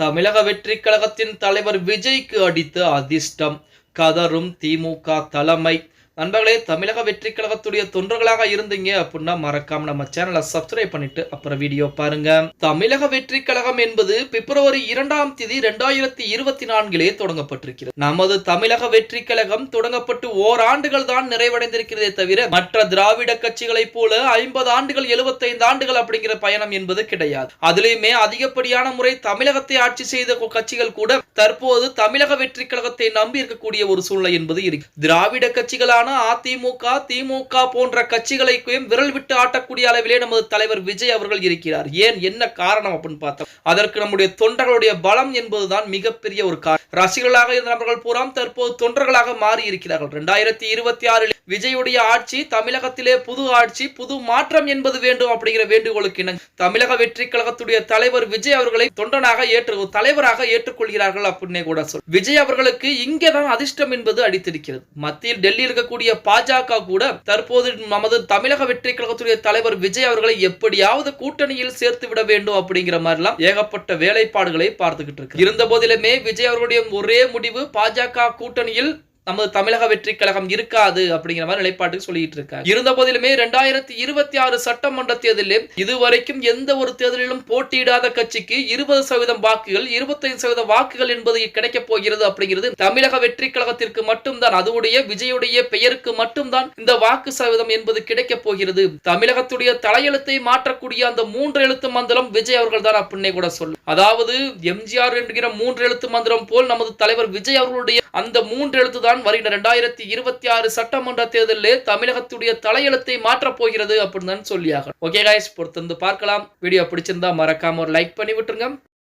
தமிழக வெற்றி கழகத்தின் தலைவர் விஜய்க்கு அடித்த அதிர்ஷ்டம். கதரும் திமுக தலைமை. நண்பர்களே தமிழக வெற்றி கழகத்துடைய தொண்டர்களாக இருந்தீங்க அப்படின்னா மறக்காம நம்ம சேனலை சப்ஸ்கிரைப் பண்ணிட்டு அப்புறம் வீடியோ பாருங்க. தமிழக வெற்றி கழகம் என்பது பிப்ரவரி இரண்டாம் தேதி இரண்டாயிரத்தி இருபத்தி நான்கிலே தொடங்கப்பட்டிருக்கிறது. நமது தமிழக வெற்றி கழகம் தொடங்கப்பட்டு ஓராண்டுகள் தான் நிறைவடைந்திருக்கிறதே தவிர மற்ற திராவிட கட்சிகளைப் போல ஐம்பது ஆண்டுகள் 75 ஆண்டுகள் அப்படிங்கிற பயணம் என்பது கிடையாது. அதிலுமே அதிகப்படியான முறை தமிழகத்தை ஆட்சி செய்த கட்சிகள் கூட தற்போது தமிழக வெற்றி கழகத்தை நம்பி இருக்கக்கூடிய ஒரு சூழ்நிலை என்பது இருக்கு. திராவிட கட்சிகளான அதிமுக திமுக போன்ற கட்சிகளையும் விரல் விட்டு ஆட்டக்கூடிய அளவிலே நமது தலைவர் விஜய் அவர்கள் இருக்கிறார். ஏன்? என்ன காரணம் அப்படின்னு பார்த்தோம் அதற்கு நம்முடைய தொண்டர்களுடைய பலம் என்பதுதான் மிகப்பெரிய ஒரு காரணம். ரசிகர்களாக இருந்த நபர்கள் பூராம் தற்போது தொண்டர்களாக மாறி இருக்கிறார்கள் இரண்டாயிரத்தி இருபத்தி ஆறில் விஜயுடைய ஆட்சி தமிழகத்திலே புது ஆட்சி புது மாற்றம் என்பது வேண்டும் அப்படிங்கிற வேண்டுகோளுக்கு இணங்க. தமிழக வெற்றி கழகத்துடைய தலைவர் விஜய் அவர்களை தொண்டனாக ஏற்று தலைவராக ஏற்றுக்கொள்கிறார்கள் அப்படின்னே கூட சொல். விஜய் அவர்களுக்கு இங்கேதான் அதிர்ஷ்டம் என்பது அடித்திருக்கிறது. மத்தியில் டெல்லி இருக்கக்கூடிய பாஜக கூட தற்போது நமது தமிழக வெற்றி கழகத்துடைய தலைவர் விஜய் அவர்களை எப்படியாவது கூட்டணியில் சேர்த்து விட வேண்டும் அப்படிங்கிற மாதிரிலாம் ஏகப்பட்ட வேலைப்பாடுகளை பார்த்துக்கிட்டு இருக்கு. இருந்த போதிலுமே விஜய் அவர்களுடைய ஒரே முடிவு பாஜக கூட்டணியில் நமது தமிழக வெற்றி கழகம் இருக்காது அப்படிங்கிற மாதிரி நிலைப்பாட்டுக்கு சொல்லிட்டு இருக்காங்க. இருந்த போதிலுமே இரண்டாயிரத்தி இருபத்தி ஆறு சட்டமன்ற தேர்தலில் இதுவரைக்கும் எந்த ஒரு தேர்தலிலும் போட்டியிடாத கட்சிக்கு இருபது சதவீதம் வாக்குகள் இருபத்தைந்து சதவீத வாக்குகள் என்பது கிடைக்க போகிறது அப்படிங்கிறது தமிழக வெற்றி கழகத்திற்கு மட்டும்தான் அதுவுடைய விஜயுடைய பெயருக்கு மட்டும்தான் இந்த வாக்கு சதவீதம் என்பது கிடைக்க போகிறது. தமிழகத்துடைய தலையெழுத்தை மாற்றக்கூடிய அந்த மூன்று எழுத்து மந்தலம் விஜய் அவர்கள் தான் அப்படின்னே கூட சொல்லு. அதாவது எம்ஜிஆர் என்கிற மூன்று எழுத்து மந்திரம் போல் நமது தலைவர் விஜய் அவர்களுடைய அந்த மூன்று எழுத்து தான் வருகிற ரெண்டாயிரத்தி இருபத்தி ஆறு சட்டமன்ற தேர்தலில் தமிழகத்துடைய தலையெழுத்தை மாற்றப் போகிறது அப்படின்னு தான் சொல்லியாகணும். ஓகே காய்ஸ் பொறுத்திருந்து பார்க்கலாம். வீடியோ பிடிச்சிருந்தா மறக்காம ஒரு லைக் பண்ணி விட்டுருங்க.